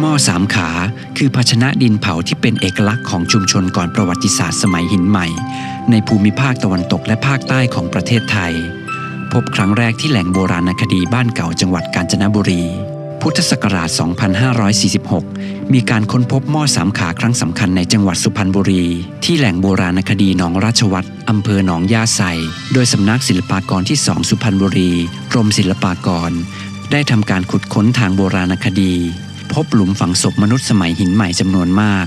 หม้อสามขา คือภาชนะดินเผาที่เป็นเอกลักษณ์ของชุมชนก่อนประวัติศาสตร์สมัยหินใหม่ ในภูมิภาคตะวันตกและภาคใต้ของประเทศไทย พบครั้งแรกที่แหล่งโบราณคดีบ้านเก่าจังหวัดกาญจนบุรี พุทธศักราช 2546 มีการค้นพบหม้อสามขาครั้งสำคัญในจังหวัดสุพรรณบุรี ที่แหล่งโบราณคดีหนองราชวัตรอำเภอหนองยาไซโดยสำนักศิลปากรที่2สุพรรณบุรีกรมศิลปากร ได้ทำการขุดค้นทางโบราณคดี พบหลุมฝังศพมนุษย์สมัยหินใหม่จำนวนมาก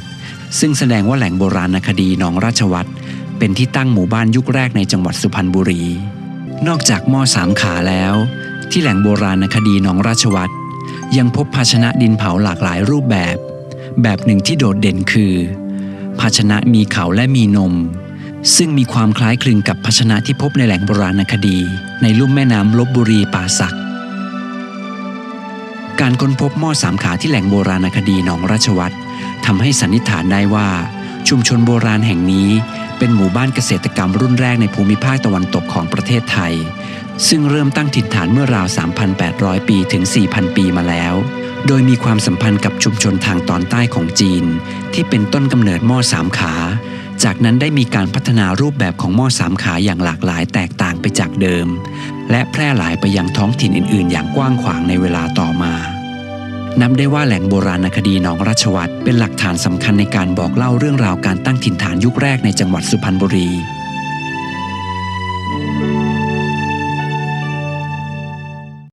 ซึ่งแสดงว่าแหล่งโบราณคดีหนองราชวัตรเป็นที่ตั้งหมู่บ้านยุคแรกในจังหวัดสุพรรณบุรี นอกจากหม้อสามขาแล้ว ที่แหล่งโบราณคดีหนองราชวัตรยังพบภาชนะดินเผาหลากหลายรูปแบบ แบบหนึ่งที่โดดเด่นคือ ภาชนะมีเขาและมีนม ซึ่งมีความคล้ายคลึงกับภาชนะที่พบในแหล่งโบราณคดี ในลุ่มแม่น้ำลบบุรีป่าสัก การค้นพบหม้อสามขาที่แหล่งโบราณคดีหนองราชวัตรทำให้สันนิษฐานได้ว่า ชุมชนโบราณแห่งนี้ เป็นหมู่บ้านเกษตรกรรมรุ่นแรกในภูมิภาคตะวันตกของประเทศไทย ซึ่งเริ่มตั้งถิ่นฐานเมื่อราว 3,800 ปีถึง 4,000 ปีมาแล้ว โดยมีความสัมพันธ์กับชุมชนทางตอนใต้ของจีน ที่เป็นต้นกำเนิดหม้อสามขา จากนั้นได้มีการพัฒนารูปแบบของหม้อสามขาอย่างหลากหลายแตกต่างไปจากเดิม และแพร่หลายไปยังท้องถิ่นอื่น ๆ อย่างกว้างขวางในเวลาต่อมานับได้ว่าแหล่งโบราณคดีหนองราชวัตรเป็นหลักฐานสำคัญในการบอกเล่าเรื่องราวการตั้งถิ่นฐานยุคแรกในจังหวัดสุพรรณบุรี